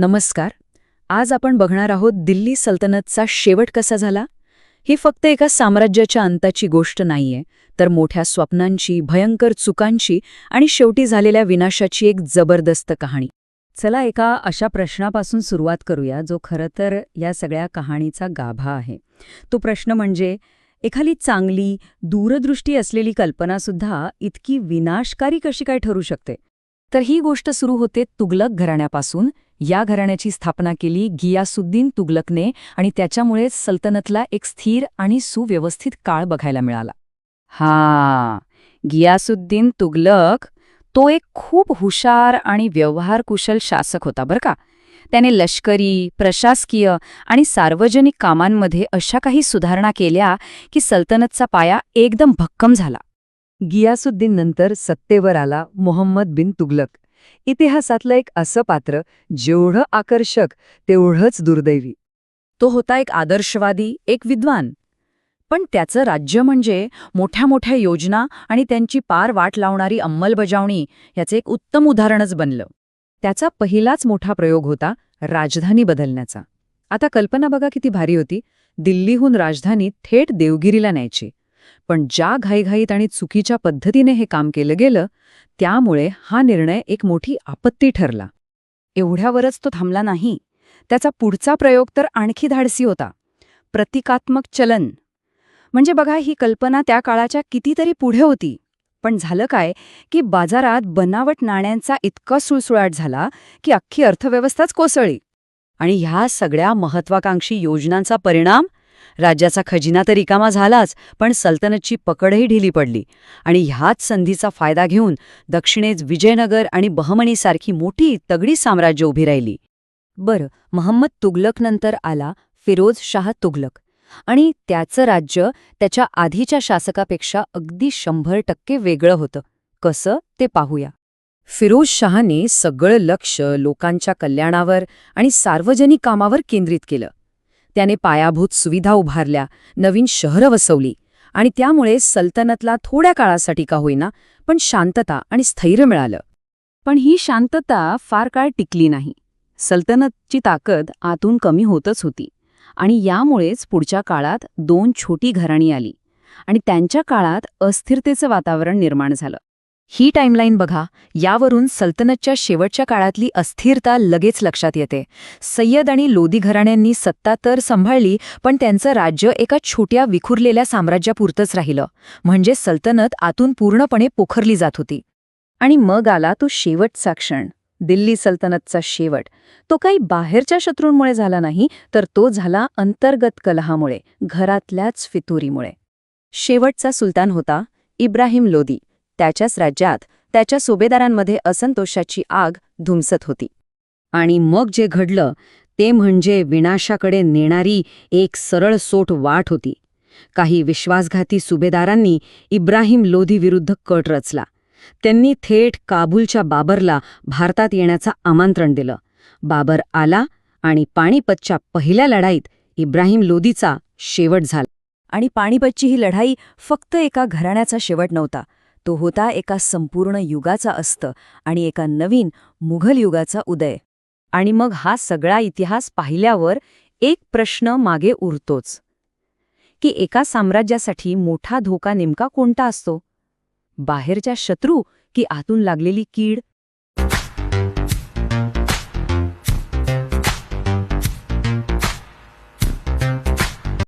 नमस्कार. आज आपण बघणार आहोत दिल्ली सल्तनतचा शेवट कसा झाला? ही फक्त एका साम्राज्याच्या अंताची गोष्ट नाहीये तर मोठ्या स्वप्नांची भयंकर चुकांची आणि शेवटी झालेल्या विनाशाची एक जबरदस्त कहाणी. चला एका अशा प्रश्नापासून सुरुवात करूया जो खरं तर या सगळ्या कहाणीचा गाभा आहे. तो प्रश्न म्हणजे एखादी चांगली दूरदृष्टी असलेली कल्पनासुद्धा इतकी विनाशकारी कशी काय ठरू शकते? तर ही गोष्ट सुरू होते तुगलक घराण्यापासून या घराण्याची स्थापना केली गियासुद्दीन तुगलकने आणि त्याच्यामुळेच सल्तनतला एक स्थिर आणि सुव्यवस्थित काळ बघायला मिळाला. हा गियासुद्दीन तुगलक तो एक खूप हुशार आणि व्यवहारकुशल शासक होता बरं का. त्याने लष्करी प्रशासकीय आणि सार्वजनिक कामांमध्ये अशा काही सुधारणा केल्या की सल्तनतचा पाया एकदम भक्कम झाला. गियासुद्दीन नंतर सत्तेवर आला मोहम्मद बिन तुगलक. इतिहासातलं एक असं पात्र जेवढं आकर्षक तेवढंच दुर्दैवी. तो होता एक आदर्शवादी एक विद्वान. पण त्याचं राज्य म्हणजे मोठ्या मोठ्या योजना आणि त्यांची पार वाट लावणारी अंमलबजावणी याचे एक उत्तम उदाहरणच बनलं. त्याचा पहिलाच मोठा प्रयोग होता राजधानी बदलण्याचा. आता कल्पना बघा किती भारी होती. दिल्लीहून राजधानी थेट देवगिरीला न्यायची. पण ज्या घाईघाईत आणि चुकीच्या पद्धतीने हे काम केलं गेलं त्यामुळे हा निर्णय एक मोठी आपत्ती ठरला. एवढ्यावरच तो थांबला नाही. त्याचा पुढचा प्रयोग तर आणखी धाडसी होता. प्रतिकात्मक चलन. म्हणजे बघा ही कल्पना त्या काळाच्या कितीतरी पुढे होती. पण झालं काय की बाजारात बनावट नाण्यांचा इतका सुळसुळाट झाला की अख्खी अर्थव्यवस्थाच कोसळली. आणि ह्या सगळ्या महत्वाकांक्षी योजनांचा परिणाम राज्याचा खजिना तर रिकामा झालाच पण सल्तनतची पकडही ढिली पडली. आणि ह्याच संधीचा फायदा घेऊन दक्षिणेत विजयनगर आणि बहमणीसारखी मोठी तगडी साम्राज्य उभी राहिली. बरं महम्मद तुगलकनंतर आला फिरोज शाह तुगलक. आणि त्याचं राज्य त्याच्या आधीच्या शासकापेक्षा अगदी शंभर टक्के वेगळं होतं. कसं ते पाहूया. फिरोज शहाने सगळं लक्ष लोकांच्या कल्याणावर आणि सार्वजनिक कामावर केंद्रित केलं. त्याने पायाभूत सुविधा उभारल्या नवीन शहरं वसवली आणि त्यामुळे सल्तनतला थोड्या काळासाठी का होईना पण शांतता आणि स्थैर्य मिळालं. पण ही शांतता फार काळ टिकली नाही. सल्तनतची ताकद आतून कमी होतच होती आणि यामुळेच पुढच्या काळात दोन छोटी घराणी आली आणि त्यांच्या काळात अस्थिरतेचं वातावरण निर्माण झालं. ही टाईमलाईन बघा यावरून सल्तनतच्या शेवटच्या काळातली अस्थिरता लगेच लक्षात येते. सय्यद आणि लोधी घराण्यांनी सत्ता तर सांभाळली पण त्यांचं राज्य एका छोट्या विखुरलेल्या साम्राज्यापुरतंच राहिलं. म्हणजे सल्तनत आतून पूर्णपणे पोखरली जात होती. आणि मग आला तो शेवटचा क्षण दिल्ली सल्तनतचा शेवट. तो काही बाहेरच्या शत्रूंमुळे झाला नाही तर तो झाला अंतर्गत कलहामुळे घरातल्याच फितुरीमुळे. शेवटचा सुलतान होता इब्राहिम लोदी त्याच्याच राज्यात त्याच्या सुभेदारांमध्ये असंतोषाची आग धुमसत होती. आणि मग जे घडलं ते म्हणजे विनाशाकडे नेणारी एक सरळ सोट वाट होती. काही विश्वासघाती सुभेदारांनी इब्राहिम लोधीविरुद्ध कट रचला. त्यांनी थेट काबूलच्या बाबरला भारतात येण्याचं आमंत्रण दिलं. बाबर आला आणि पाणीपतच्या पहिल्या लढाईत इब्राहिम लोधीचा शेवट झाला. आणि पाणीपतची ही लढाई फक्त एका घराण्याचा शेवट नव्हता तो होता एका संपूर्ण युगाचा अस्त आणि एका नवीन मुघल युगाचा उदय. आणि मग हा सगळा इतिहास पाहिल्यावर एक प्रश्न मागे उरतोच. की एका साम्राज्यासाठी मोठा धोका नेमका कोणता असतो? बाहेरच्या शत्रू की आतून लागलेली कीड?